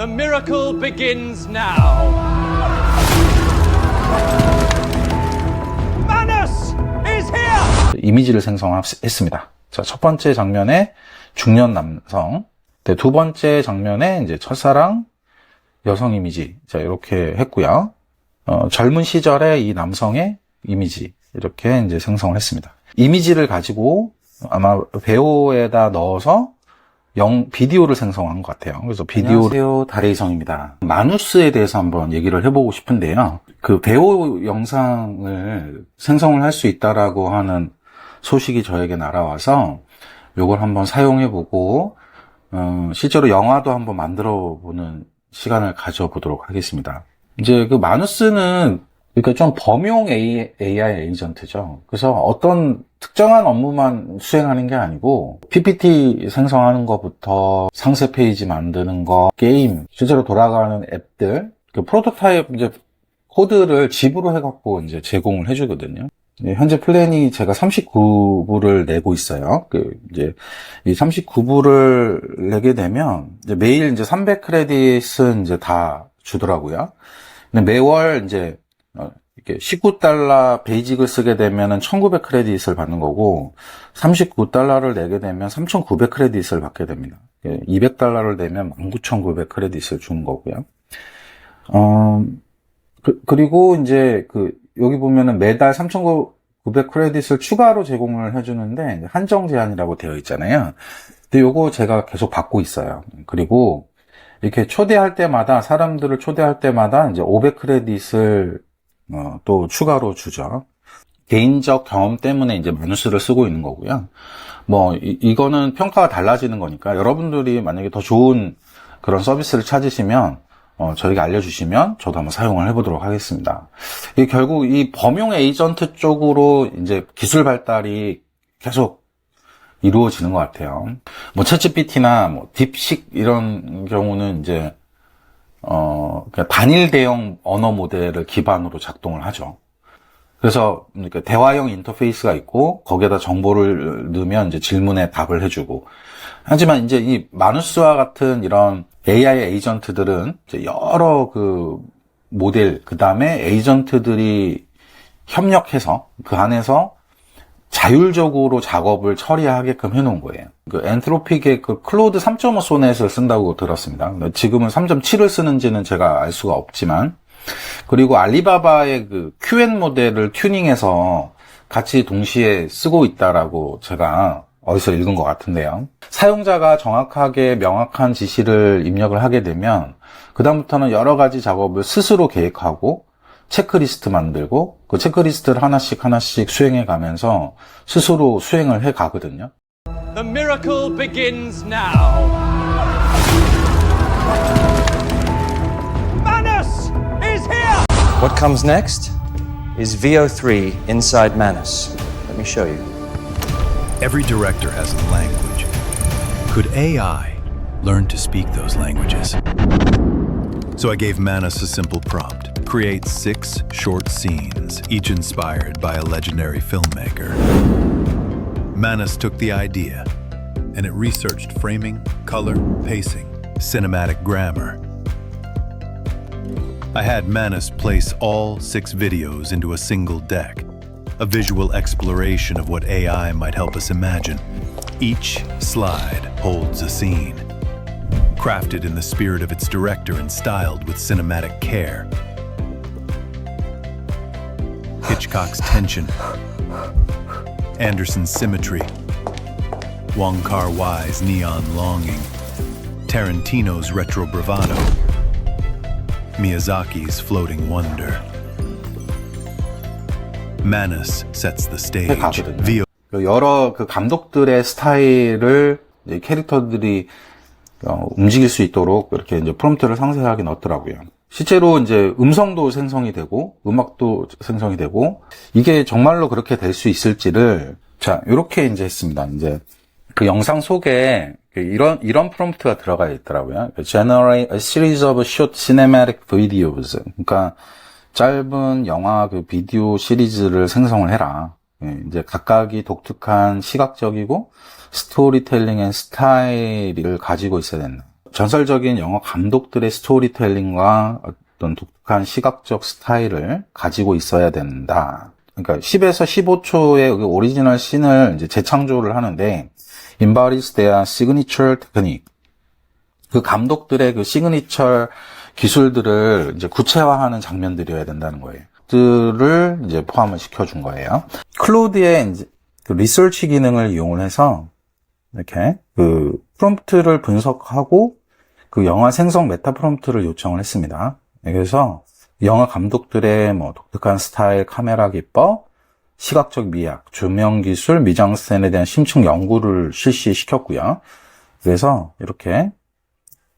The miracle begins now. Manus is here! 이미지를 생성했습니다. 자, 첫 번째 장면에 중년 남성, 네, 두 번째 장면에 이제 첫사랑 여성 이미지, 자, 이렇게 했고요. 어, 젊은 시절의 이 남성의 이미지, 이렇게 이제 생성을 했습니다. 이미지를 가지고 아마 배우에다 넣어서 영, 비디오를 생성한 것 같아요. 그래서 비디오. 안녕하세요. 다레이성입니다. 마누스에 대해서 한번 얘기를 해보고 싶은데요. 그 배우 영상을 생성을 할 수 있다라고 하는 소식이 저에게 날아와서 요걸 한번 사용해보고, 어, 실제로 영화도 한번 만들어보는 시간을 가져보도록 하겠습니다. 이제 그 마누스는 그러니까 좀 범용 AI, 에이전트죠. 그래서 어떤 특정한 업무만 수행하는 게 아니고 PPT 생성하는 것부터 상세 페이지 만드는 거, 게임, 실제로 돌아가는 앱들, 그 프로토타입 이제 코드를 집으로 해갖고 이제 제공을 해주거든요. 네, 현재 플랜이 제가 39부를 내고 있어요. 그 이제 이 39부를 내게 되면 이제 매일 이제 300 크레딧은 이제 다 주더라고요. 근데 매월 이제 어, 이렇게 19달러 베이직을 쓰게 되면은 1900 크레딧을 받는 거고 39달러를 내게 되면 3900 크레딧을 받게 됩니다. 200달러를 내면 19900 크레딧을 주는 거고요. 어, 그, 그리고 이제 그 여기 보면은 매달 3,900 크레딧을 추가로 제공을 해주는데 한정 제한이라고 되어 있잖아요. 근데 요거 제가 계속 받고 있어요. 그리고 이렇게 초대할 때마다 사람들을 초대할 때마다 이제 500 크레딧을 어, 또 추가로 주죠. 개인적 경험 때문에 이제 마누스를 쓰고 있는 거고요. 뭐 이, 거는 평가가 달라지는 거니까 여러분들이 만약에 더 좋은 그런 서비스를 찾으시면 어, 저에게 알려주시면 저도 한번 사용을 해보도록 하겠습니다. 이 결국 이 범용 에이전트 쪽으로 이제 기술 발달이 계속 이루어지는 것 같아요. 뭐 챗GPT나 뭐 딥식 이런 경우는 이제 어 그냥 단일 대형 언어 모델을 기반으로 작동을 하죠. 그래서 그러니까 대화형 인터페이스가 있고 거기에다 정보를 넣으면 이제 질문에 답을 해주고 하지만 이제 이 마누스와 같은 이런 AI 에이전트들은 이제 여러 그 모델 그 다음에 에이전트들이 협력해서 그 안에서 자율적으로 작업을 처리하게끔 해놓은 거예요. 그 엔트로픽의 그 클로드 3.5 소넷을 쓴다고 들었습니다. 지금은 3.7을 쓰는지는 제가 알 수가 없지만 그리고 알리바바의 그 QN 모델을 튜닝해서 같이 동시에 쓰고 있다라고 제가 어디서 읽은 것 같은데요. 사용자가 정확하게 명확한 지시를 입력을 하게 되면 그다음부터는 여러 가지 작업을 스스로 계획하고 체크리스트 만들고 그 체크리스트를 하나씩 하나씩 수행해 가면서 스스로 수행을 해 가거든요. The miracle begins now. Manus is here! What comes next is VO3 inside Manus. Let me show you. Every director has a language. Could AI learn to speak those languages? So I gave Manus a simple prompt create six short scenes, each inspired by a legendary filmmaker. Manus took the idea and it researched framing, color, pacing, cinematic grammar. I had Manus place all six videos into a single deck, a visual exploration of what AI might help us imagine. Each slide holds a scene, crafted in the spirit of its director and styled with cinematic care. Hitchcock's tension, Anderson's symmetry, Wong Kar Wai's neon longing, Tarantino's retro bravado, Miyazaki's floating wonder. Manus sets the stage. 가거든요. 그 여러 그 감독들의 스타일을 캐릭터들이 어, 움직일 수 있도록 이렇게 이제 프롬프트를 상세하게 넣었더라고요. 실제로 이제 음성도 생성이 되고 음악도 생성이 되고 이게 정말로 그렇게 될 수 있을지를 자 이렇게 이제 했습니다. 이제 그 영상 속에 그 이런 이런 프롬프트가 들어가 있더라고요. Generate a series of short cinematic videos. 그러니까 짧은 영화 그 비디오 시리즈를 생성을 해라. 예, 이제 각각이 독특한 시각적이고 스토리텔링의 스타일을 가지고 있어야 된다. 전설적인 영화 감독들의 스토리텔링과 어떤 독특한 시각적 스타일을 가지고 있어야 된다. 그러니까 10에서 15초의 그 오리지널 씬을 이제 재창조를 하는데 embodies their signature technique. 그 감독들의 그 시그니처 기술들을 이제 구체화하는 장면들이어야 된다는 거예요. 들을 이제 포함을 시켜준 거예요. 클로드의 이제 그 리서치 기능을 이용을 해서 이렇게 그 프롬프트를 분석하고 그 영화 생성 메타 프롬프트를 요청을 했습니다. 그래서 영화 감독들의 뭐 독특한 스타일, 카메라 기법, 시각적 미학, 조명 기술, 미장센에 대한 심층 연구를 실시시켰고요. 그래서 이렇게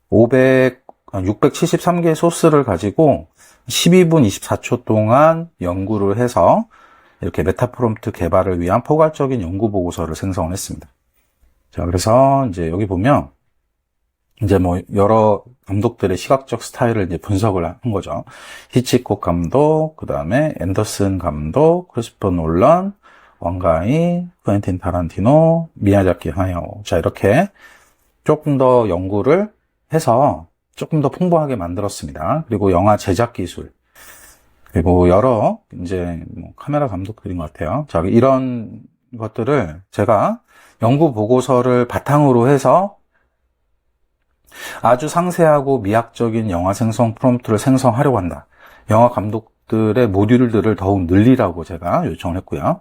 500, 673개의 소스를 가지고 12분 24초 동안 연구를 해서 이렇게 메타프롬프트 개발을 위한 포괄적인 연구 보고서를 생성을 했습니다. 자, 그래서 이제 여기 보면 이제 뭐 여러 감독들의 시각적 스타일을 이제 분석을 한 거죠. 히치콕 감독, 그 다음에 앤더슨 감독, 크리스퍼 놀란, 왕가이, 쿠엔틴 타란티노, 미야자키 하야오. 자, 이렇게 조금 더 연구를 해서 조금 더 풍부하게 만들었습니다. 그리고 영화 제작 기술, 그리고 여러 이제 뭐 카메라 감독들인 것 같아요. 자, 이런 것들을 제가 연구 보고서를 바탕으로 해서 아주 상세하고 미학적인 영화 생성 프롬프트를 생성하려고 한다. 영화 감독들의 모듈들을 더욱 늘리라고 제가 요청을 했고요.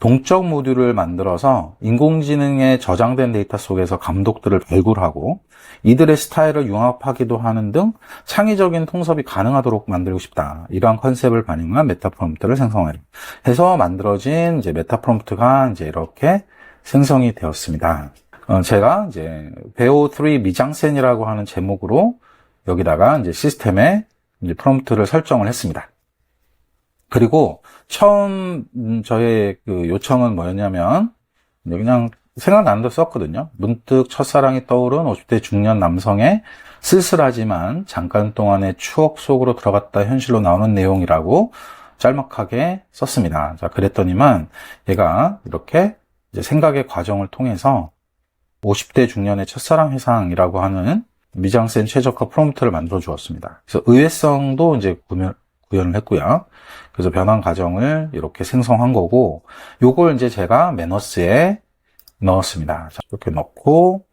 동적 모듈을 만들어서 인공지능에 저장된 데이터 속에서 감독들을 발굴하고 이들의 스타일을 융합하기도 하는 등 창의적인 통섭이 가능하도록 만들고 싶다. 이러한 컨셉을 반영한 메타 프롬프트를 생성하려 해서 만들어진 이제 메타 프롬프트가 이제 이렇게 생성이 되었습니다. 어, 제가 이제 베오3 미장센이라고 하는 제목으로 여기다가 이제 시스템에 이제 프롬프트를 설정을 했습니다. 그리고 처음 음, 저의 그 요청은 뭐였냐면 그냥 생각나는 대로 썼거든요. 문득 첫사랑이 떠오른 50대 중년 남성의 쓸쓸하지만 잠깐 동안의 추억 속으로 들어갔다 현실로 나오는 내용이라고 짤막하게 썼습니다. 자, 그랬더니만 얘가 이렇게 생각의 과정을 통해서 50대 중년의 첫사랑 회상이라고 하는 미장센 최적화 프롬프트를 만들어 주었습니다. 그래서 의외성도 이제 구현, 구현을 했고요. 그래서 변환 과정을 이렇게 생성한 거고, 요걸 이제 제가 매너스에 넣었습니다. 자, 이렇게 넣고,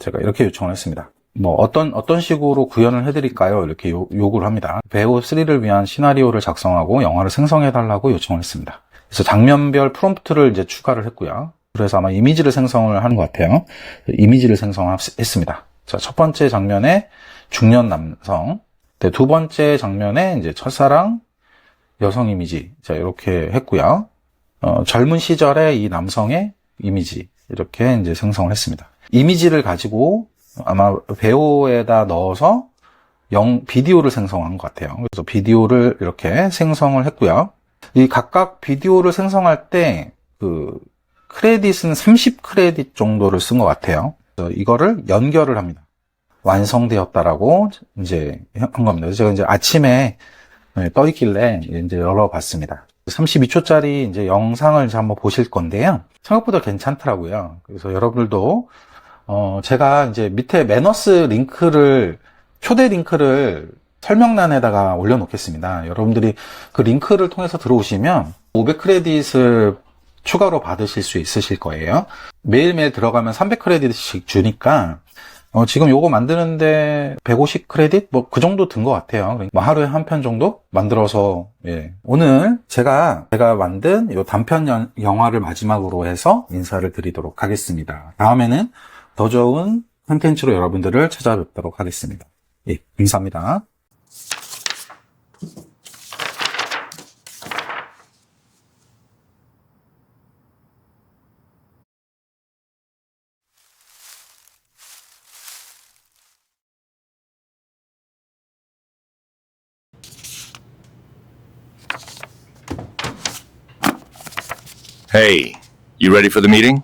제가 이렇게 요청을 했습니다. 뭐, 어떤, 어떤 식으로 구현을 해드릴까요? 이렇게 요, 요구를 합니다. 배우 3를 위한 시나리오를 작성하고 영화를 생성해달라고 요청을 했습니다. 그래서 장면별 프롬프트를 이제 추가를 했고요. 그래서 아마 이미지를 생성을 하는 것 같아요. 이미지를 생성했습니다. 자, 첫 번째 장면에 중년 남성, 네, 두 번째 장면에 이제 첫사랑 여성 이미지, 자, 이렇게 했고요. 어, 젊은 시절의 이 남성의 이미지, 이렇게 이제 생성을 했습니다. 이미지를 가지고 아마 배우에다 넣어서 영, 비디오를 생성한 것 같아요. 그래서 비디오를 이렇게 생성을 했고요. 이 각각 비디오를 생성할 때, 그, 크레딧은 30 크레딧 정도를 쓴 것 같아요. 이거를 연결을 합니다. 완성되었다라고 이제 한 겁니다. 제가 이제 아침에 네, 떠 있길래 이제 열어봤습니다. 32초짜리 이제 영상을 이제 한번 보실 건데요. 생각보다 괜찮더라고요. 그래서 여러분들도 어 제가 이제 밑에 매너스 링크를 초대 링크를 설명란에다가 올려놓겠습니다. 여러분들이 그 링크를 통해서 들어오시면 500 크레딧을 추가로 받으실 수 있으실 거예요. 매일매일 들어가면 300 크레딧씩 주니까 어, 지금 요거 만드는데 150 크레딧? 뭐 그 정도 든 것 같아요. 뭐 하루에 한 편 정도 만들어서 예. 오늘 제가 제가 만든 요 단편 연- 영화를 마지막으로 해서 인사를 드리도록 하겠습니다. 다음에는 더 좋은 콘텐츠로 여러분들을 찾아뵙도록 하겠습니다. 예, 감사합니다. Hey, you ready for the meeting?